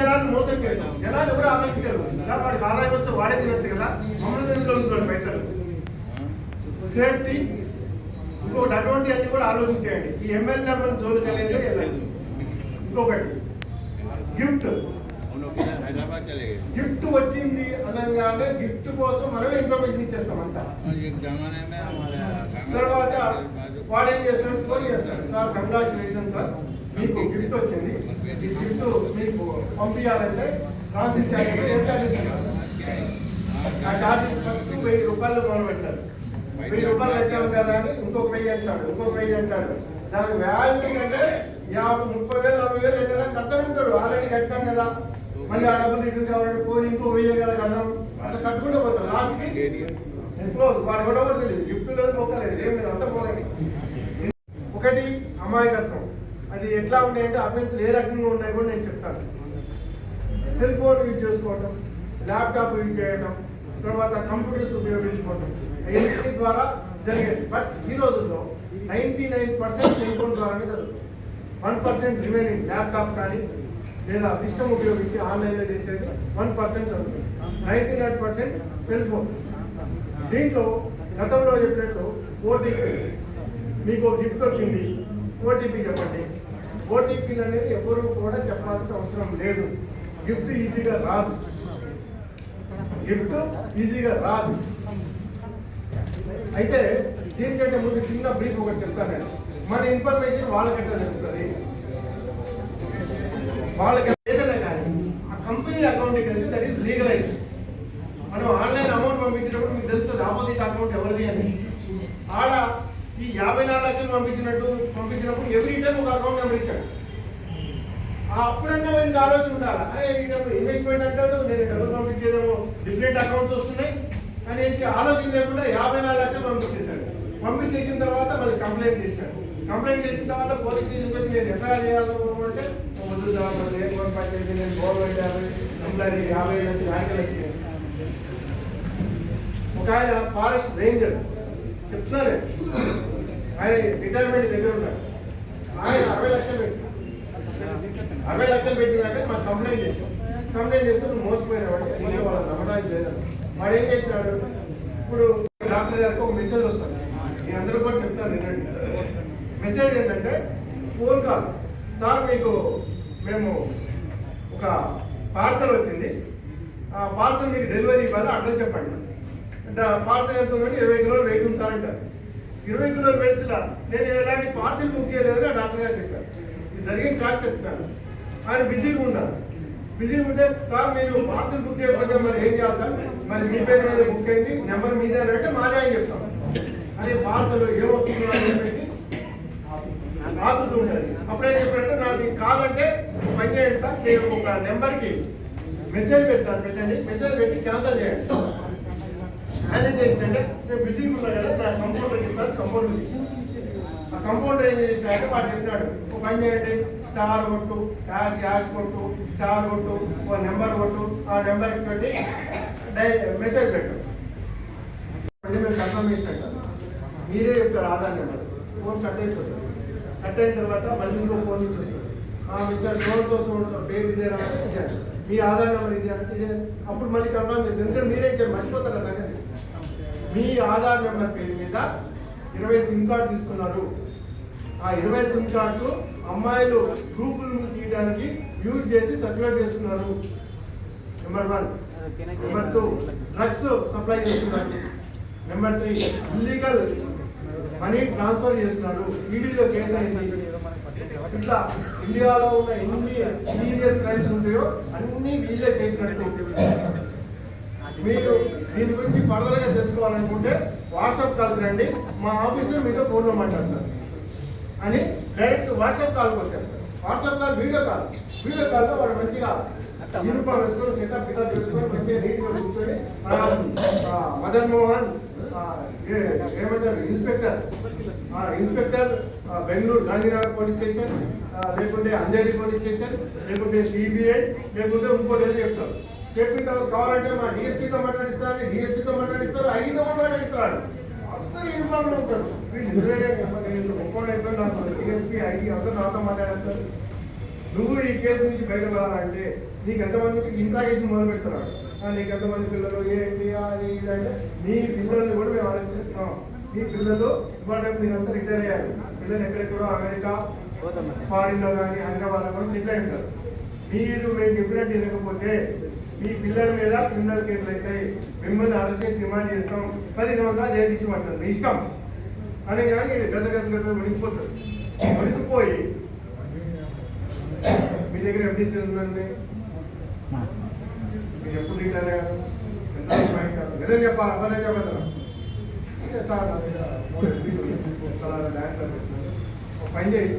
జనాన్ని మోసం చేయడం జనాన్ని ఎవరు ఆలోచించారు సార్ వాడికి ఆదాయం వస్తే వాడే తినచ్చు కదా. మమ్మల్ని తినగలుగుతున్నాడు పైసలు? సేఫ్టీ. ఇంకొకటి అటువంటి అన్ని కూడా ఆలోచించేయండి. ఈ ఎమ్మెల్యే జోలికి జోలు కలిగి ఇంకొకటి గిఫ్ట్. గిఫ్ట్ వచ్చింది అనగానే గిఫ్ట్ కోసం మనమే ఇన్ఫర్మేషన్ ఇచ్చేస్తాం అంత. తర్వాత వాడు ఏం చేస్తాడు ఫోన్ చేస్తాడు సార్ కంగ్రాచులేషన్ సార్ మీకు గిఫ్ట్ వచ్చింది. ఈ గిఫ్ట్ మీకు పంపించాలంటే ట్రాన్సిట్ ఛార్జెస్ ఏం ఛార్జెస్ ఆ ఛార్జెస్ ఫస్ట్ వెయ్యి రూపాయలు మనం పెట్టారు వెయ్యి రూపాయలు పెట్టాము కదా అని ఇంకొక వెయ్యి అంటాడు ఇంకొక వెయ్యి అంటాడు. దాని వాల్యూ కంటే యాభై ముప్పై వేలు నలభై వేలు పెట్టారా కడతారు ఆల్రెడీ కట్టాం కదా. మళ్ళీ ఆ డబ్బులు ఇటు కావాలంటే పోయి ఇంకో వెయ్యి కదా కడదాం. అట్లా కట్టుకుంటూ పోతారు. లాస్ట్కి ఇంట్లో వాడు కూడా కూడా తెలియదు. గిఫ్ట్ లేదు మొక్కలేదు. ఏం లేదు. అంతా పోలేదు ఒకటి అమాయకత్వం. అది ఎట్లా ఉన్నాయంటే అఫెన్స్ ఏ రకంగా ఉన్నాయి కూడా నేను చెప్తాను. సెల్ ఫోన్ యూజ్ చేసుకోవటం ల్యాప్టాప్ యూజ్ చేయడం తర్వాత కంప్యూటర్స్ ఉపయోగించుకోవటం వీటి ద్వారా జరిగేది. బట్ ఈ రోజుల్లో ninety nine percent cell phone ద్వారానే జరుగుతుంది. వన్ పర్సెంట్ రిమైనింగ్ ల్యాప్టాప్ కానీ లేదా సిస్టమ్ ఉపయోగించి ఆన్లైన్లో చేసేది వన్ పర్సెంట్ జరుగుతుంది. Ninety nine percent cell phone. దీంట్లో గతంలో చెప్పినట్టు ఓటీపీ మీకు గిఫ్ట్ వచ్చింది. ఓటీపీ చెప్పండి. ఓటీపీలు అనేది ఎవరు కూడా చెప్పాల్సిన అవసరం లేదు. గిఫ్ట్ ఈజీగా రాదు. గిఫ్ట్ ఈజీగా రాదు. అయితే దీనికంటే ముందు చిన్న బ్రీఫ్ ఒకటి చెప్తాను నేను. మన ఇన్ఫర్మేషన్ వాళ్ళకంటే తెలుస్తుంది. వాళ్ళకి ఏదైనా కానీ ఆ కంపెనీ అకౌంట్కి వెళ్తే దట్ ఈస్ లీగలైజ్ మనం ఆన్లైన్ అమౌంట్ పంపించినప్పుడు మీకు తెలుస్తుంది ఆపోజిట్ అకౌంట్ ఎవరిది అని. ఆడ ఈ యాభై నాలుగు లక్షలు పంపించినట్టు పంపించినప్పుడు ఎవ్రీ టైం ఒక అకౌంట్ నెంబర్ ఇచ్చాడు. ఆ అప్పుడన్నా వీళ్ళకి ఆలోచన ఉండాలి? అరే ఈయనప్పుడు ఇన్వెస్ట్మెంట్ అంటాడు? నేను డబ్బులు పంపించేదేమో డిఫరెంట్ అకౌంట్స్ వస్తున్నాయి. అనేసి ఆలోచన లేకుండా యాభై నాలుగు లక్షలు పంపించేశాడు. పంపించేసిన తర్వాత మళ్ళీ కంప్లైంట్ చేశాడు. కంప్లైంట్ చేసిన తర్వాత పోలీస్ స్టేషన్కి వచ్చి నేను ఎఫ్ఐఆర్ చేయాలనుకుంటే వద్దు దాని ఏం ఫోన్ పంచాయతీ నేను గవర్నమెంట్ యాభై కంప్లైంట్ యాభై లక్షలు నాయకులు వచ్చినాయి ఒక ఆయన ఫారెస్ట్ రేంజర్. చెప్తున్నారే ఆయన రిటైర్మెంట్ దగ్గర ఉన్నాడు. ఆయన అరవై లక్షలు పెట్టాడు అరవై లక్షలు పెట్టినాక మాకు కంప్లైంట్ చేసాం కంప్లైంట్ చేస్తే నువ్వు మోసపోయినావంటే ఇంకా వాళ్ళ సమాధానం లేదని వాడు ఏం చేసినాడు? ఇప్పుడు డాక్టర్ గారికి ఒక మెసేజ్ వస్తుంది. నేను అందరూ కూడా చెప్తాను వినండి. మెసేజ్ ఏంటంటే ఫోన్ కాల్ సార్ మీకు మేము ఒక పార్సల్ వచ్చింది. ఆ పార్సల్ మీకు డెలివరీ ఇవ్వాలి? అడ్రస్ చెప్పండి. అంటే పార్సల్ ఎంత ఉందంటే ఇరవై కిలోలు వెయిట్ ఉంది సార్ అంటారు. ఇరవై కిలోలు వెయిట్స్లా నేను ఎలాంటి పార్సిల్ బుక్ చేయలేదు డాక్టర్ గారు చెప్పారు. ఇది జరిగిన కాదు చెప్తాను ఆయన బిజీగా ఉన్నారు. బిజీగా ఉంటే సార్ మీరు పార్సిల్ బుక్ చేయకపోతే మరి ఏం చేయాలి సార్? మరి మీ పేరు మీద బుక్ అయింది నెంబర్ మీదే అని అంటే మాదే అని చెప్తాం. అదే పార్సల్ ఏమవుతుందో అని చెప్పి ఆపుతూ ఉంటుంది అప్పుడే చెప్పారంటే నాకు కాదంటే పని చేయండి సార్. నేను ఒక నెంబర్కి మెసేజ్ పెడతాను పెట్టండి. మెసేజ్ పెట్టి క్యాన్సిల్ చేయండి. ఆయన ఏంటంటే నేను బిజీగా ఉన్నా కదా నా కంప్యూటర్కి ఇస్తాను కంప్యూటర్ ఆ కంపౌండర్ ఏం చేసినాడంటే వాడు చెప్పినాడు ఒక పని చేయండి. స్టార్ కొట్టు యాష్ యాష్ కొట్టు స్టార్ కొట్టు ఓ నెంబర్ కొట్టు ఆ నెంబర్కి పెట్టి డై మెసేజ్ పెట్టు అంటే మేము కన్ఫర్మ్ చేసినట్టు మీరే చెప్తారు ఆధార్ నెంబర్. ఫోన్ కట్ అయిపోతుంది. కట్ అయిన తర్వాత మళ్ళీ ఇంకో ఫోన్ నుంచి ఆ మిస్టర్ సోన్తో సోన్తో పేరు ఇదేనా అంటే మీ ఆధార్ నెంబర్ ఇదే ఇదే. అప్పుడు మళ్ళీ కన్ఫర్మ్ చేస్తారు. ఎందుకంటే మీరే ఇచ్చారు మర్చిపోతారు ఆ సంగతి. మీ ఆధార్ నెంబర్ పేరు మీద ఇరవై సిమ్ కార్డు తీసుకున్నారు. ఆ ఇరవై సిమ్ కార్డు అమ్మాయిలు గ్రూపులు తీయడానికి యూజ్ చేసి సర్క్యులేట్ చేస్తున్నారు. Number one number two drugs supply చేస్తున్నారు. Number three illegal money transfer చేస్తున్నారు. ఈడీలో కేసు అయింది. ఇట్లా ఇండియాలో ఉన్న ఎన్ని సీరియస్ క్రైమ్స్ ఉంటాయో అన్ని వీళ్ళే చేసినట్టు మీరు దీని గురించి ఫర్దర్గా తెలుసుకోవాలనుకుంటే వాట్సాప్ కాల్ రండి. మా ఆఫీసర్ మీతో ఫోన్లో మాట్లాడతారు అని డైరెక్ట్ వాట్సాప్ కాల్ వచ్చేస్తారు WhatsApp call video call. Video కాల్లో వాడు మంచిగా యూనిఫామ్ వేసుకొని సెటప్ గిటప్ చేసుకొని మంచిగా నీట్గా కూర్చొని మదన్ మోహన్ ఏమంటారు inspector inspector Bengaluru Gandhinagar police station లేకుంటే అంజేరి పోలీస్ స్టేషన్ లేకుంటే సిబిఐ లేకుంటే ఇంకోటి చెప్తారు. చెప్పిన తర్వాత కావాలంటే మా డిఎస్పీతో మాట్లాడిస్తారు డిఎస్పీతో మాట్లాడిస్తారు ఐదుతో మాట్లాడిస్తారు. అందరూ ఉంటారు. నిజమేనే కదా, నేను ఒక్కోడు అయిపోయి నాతో డిఎస్పీ ఐటీ అందరూ నాతో మాట్లాడేస్తారు నువ్వు ఈ కేసు నుంచి బయటపడాలంటే నీకు ఎంతమందికి ఇంట్రాగేషన్ మొదలు పెడుతున్నాడు నీకు ఎంతమంది పిల్లలు? ఏంటి అది ఇది అంటే మీ పిల్లల్ని కూడా మేము ఆలోచిస్తున్నాం మీ పిల్లలు ఇవాళ మీరంతా రిటైర్ అయ్యారు. పిల్లలు ఎక్కడెక్కడో అమెరికా ఫారిన్లో కానీ హైదరాబాద్లో కానీ సెటిల్ అయి ఉంటారు. మీరు మేము చెప్పినట్టు వినకపోతే మీ పిల్లల మీద క్రిమినల్ కేసులు అవుతాయి మిమ్మల్ని అరెస్ట్ చేసి రిమాండ్ చేస్తాం. పది సంవత్సరాలు జైలు ఇచ్చిమంటారు మీ ఇష్టం. అనే కానీ గజ గజ గజ వణికిపోతారు. వణికిపోయి మీ దగ్గర ఎంపీసీ ఉందండి మీరు ఎప్పుడు రిటైర్ అయ్యారు? ఎంత నిజం చెప్పాలి? అవ్వలేం చెప్పగలరా చాలా మూడు ఎంపీలు సలహాలు పని చేయి.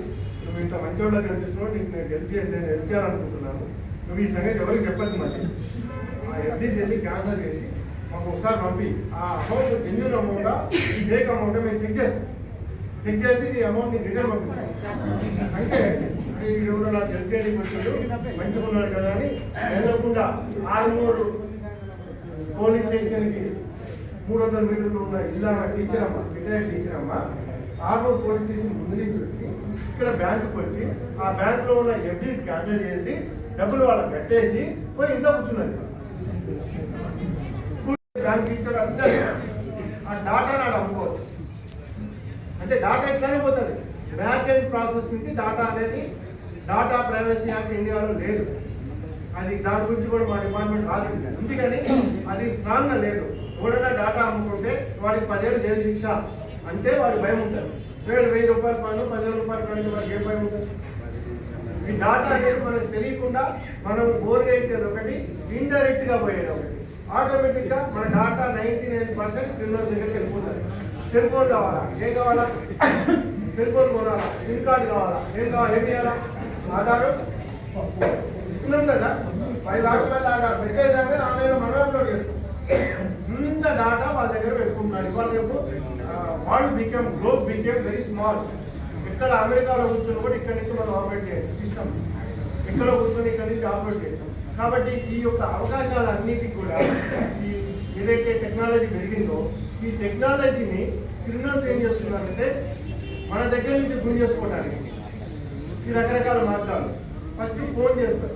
నువ్వు ఇంత మంచి వాళ్ళకి కనిపిస్తున్నావు. నీకు నేను హెల్ప్ చేయాలి నేను హెల్ప్ చేయాలనుకుంటున్నాను నువ్వు ఈ సంగతి ఎవరికి చెప్పద్దు మరి. ఆ ఎఫ్డీస్ వెళ్ళి క్యాన్సల్ చేసి మాకు ఒకసారి పంపి. ఆ అమౌంట్ జెన్యున్ అమౌంట్ ఈ ఫేక్ అమౌంట్ మేము చెక్ చేస్తాం. చెక్ చేసి నీ అమౌంట్ నీకు రిటర్న్ పంపిస్తాం. అంటే అరే నాకు వచ్చాడు మంచిగా ఉన్నాడు కదా అని వెళ్ళకుండా ఆరుమూరు పోలీస్ స్టేషన్కి మూడు వందల మీటర్లు ఉన్న ఇల్లు టీచర్ అమ్మ రిటైర్డ్ టీచర్ అమ్మ ఆర్మూర్ పోలీస్ స్టేషన్ ముందు నుంచి వచ్చి ఇక్కడ బ్యాంకుకి వచ్చి ఆ బ్యాంకులో ఉన్న ఎఫ్డీస్ క్యాన్సిల్ చేసి డబ్బులు వాళ్ళకి కట్టేసి పోయి ఇంట్లో కూర్చున్నది. బ్యాంక్ టీచర్ అంతా ఆ డాటా నాడు అమ్ముకోవచ్చు అంటే డాటా ఇట్లానే పోతుంది. బ్యాక్ ఎండ్ ప్రాసెస్ నుంచి డాటా అనేది డాటా ప్రైవసీ యాక్ట్ ఇండియాలో లేదు. అది దాని గురించి కూడా మా డిపార్ట్మెంట్ రాసింది. ఉంది కానీ అది స్ట్రాంగ్గా లేదు. ఎవడైనా డాటా అమ్ముకుంటే వాడికి పదేళ్ళు జైలు శిక్ష అంటే వాడి భయం ఉంటుంది. వేలు వెయ్యి రూపాయల పైన పదివేల రూపాయల పైన వాడికి ఏం భయం ఉంటుంది? ఈ డాటా అనేది మనకు తెలియకుండా మనం బోర్గా ఇచ్చేది ఒకటి ఇండైరెక్ట్గా పోయేది ఒకటి. ఆటోమేటిక్గా మన data ninety nine percent criminal దగ్గరికి వెళ్ళిపోతుంది. సెల్ ఫోన్ కావాలా? ఏం కావాలా? సెల్ ఫోన్ కొనాలా? సిమ్ కార్డు కావాలా? ఏం కావాలి? ఏం చేయాలా? ఆధార్? ఇస్తున్నాం కదా. ఫైవ్ డాక్యుమెంట్ లాగా మెసేజ్ రాగానే ఆన్లైన్ మనం అప్లోడ్ చేస్తాం. ఇంత డాటా వాళ్ళ దగ్గర పెట్టుకుంటున్నారు. ఇవాళ రేపు వాళ్ళు become globe become very small ఇక్కడ అమెరికాలో కూర్చొని కూడా ఇక్కడ నుంచి మనం ఆపరేట్ చేయొచ్చు. సిస్టమ్ ఇక్కడ కూర్చొని ఇక్కడ నుంచి ఆపరేట్ చేయొచ్చు. కాబట్టి ఈ యొక్క అవకాశాలన్నిటికీ కూడా ఈ ఏదైతే టెక్నాలజీ పెరిగిందో ఈ టెక్నాలజీని క్రిమినల్స్ ఏం చేస్తున్నారంటే మన దగ్గర నుంచి గుంజేసుకోవడానికి ఈ రకరకాల మార్గాలు. ఫస్ట్ ఫోన్ చేస్తారు.